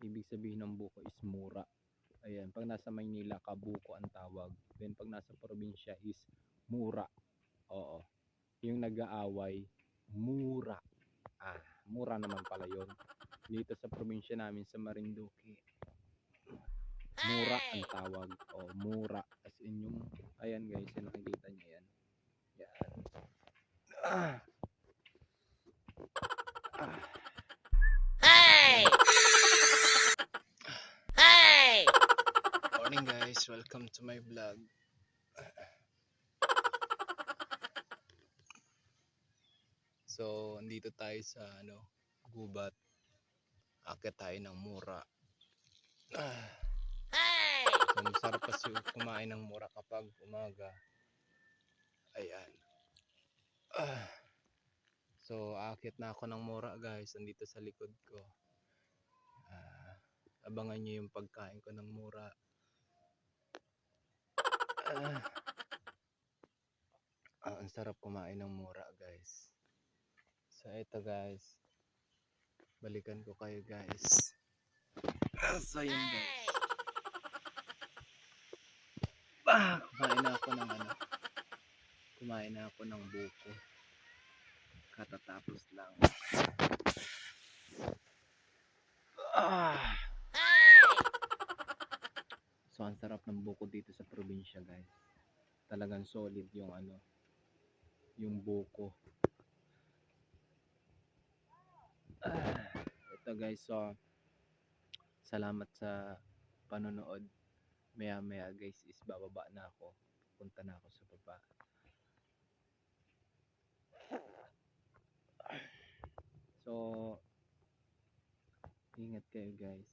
Ibig sabihin ng buko is mura. Ayan, pag nasa Maynila ka, buko ang tawag. Then pag nasa probinsya is mura. Oo. Yung nag-aaway, mura. Ah, mura naman pala yun. Dito sa probinsya namin sa Marinduque, mura ang tawag. O, mura. As in yung, ayan guys, yung nakikita niyo yan. Yan. Ah. Morning guys, welcome to my vlog. So, andito tayo sa ano, gubat. Akit tayo ng mura. Ah, Hey! so, masarap kasi kumain ng mura kapag umaga. Ayan. Ah. So, akit na ako ng mura guys, andito sa likod ko. Ah, abangan nyo yung pagkain ko ng mura. Ah. Ah, ang sarap kumain ng mura, guys. So, ito, guys. Balikan ko kayo, guys. So, yun, guys. Hey! Ah, kumain na ako ng ano. Kumain na ako ng buko. Katatapos lang. Ah. So, ang sarap ng buko dito sa probinsya, guys. Talagang solid yung ano, yung buko. Ah, ito guys, so, salamat sa panonood. Maya maya guys, is bababa na ako. Punta na ako sa baba. So, ingat kayo guys.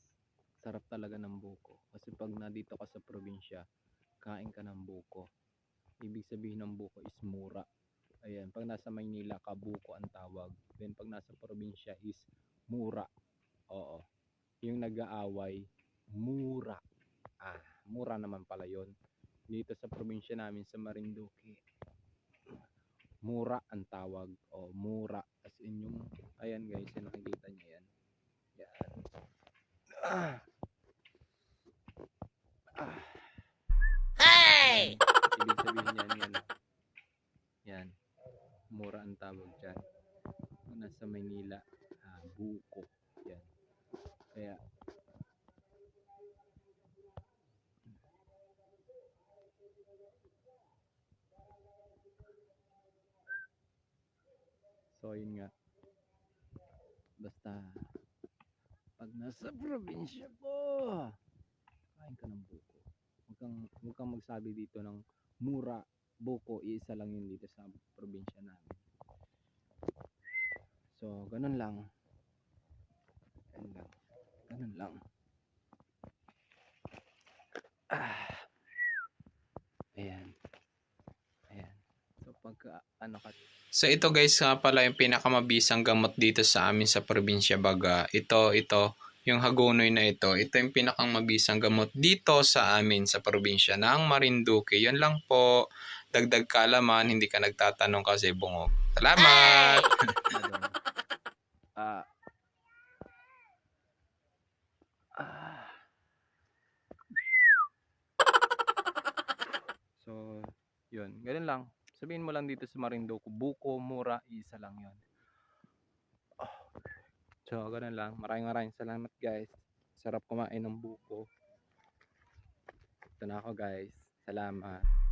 Sarap talaga ng buko. Kasi pag nandito ka sa probinsya, kain ka ng buko. Ibig sabihin ng buko is mura. Ayan, pag nasa Maynila ka, buko ang tawag. Then pag nasa probinsya is mura. Oo. Yung nag-aaway, mura. Ah, mura naman pala yon. Dito sa probinsya namin sa Marinduque, mura ang tawag. O, mura. As in yung, ayan guys, yung nakikita niyo yan. Yan. Ah. Ah. Hey! Ibig sabihin yan, yan. Yan. Mura ang tawag dyan. Nasa Maynila, ah, buko. Yan. Kaya, So, yun nga. Basta, pag nasa probinsya po, kain ka ng buko. Huwag kang, huwag kang magsabi dito ng mura, buko, isa lang yun dito sa probinsya namin. So, ganun lang. Ganun lang. Ganun lang. Ah. Ayan. Ayan. So, pagka, ano ka, So ito guys nga pala yung pinakamabisang gamot dito sa amin sa probinsya Baga. Ito, ito, yung hagonoy na ito. Ito yung pinakamabisang gamot dito sa amin sa probinsya ng Marinduque. Yun lang po. Dagdag kalaman, hindi ka nagtatanong kasi bungog. Salamat! ah, ah. So, yun. Ganun lang. Sabihin mo lang dito sa Marinduque, buko, mura, isa lang yun. So, ganun lang. Maraming maraming salamat guys. Sarap kumain ng buko. Ito na ako guys. Salamat.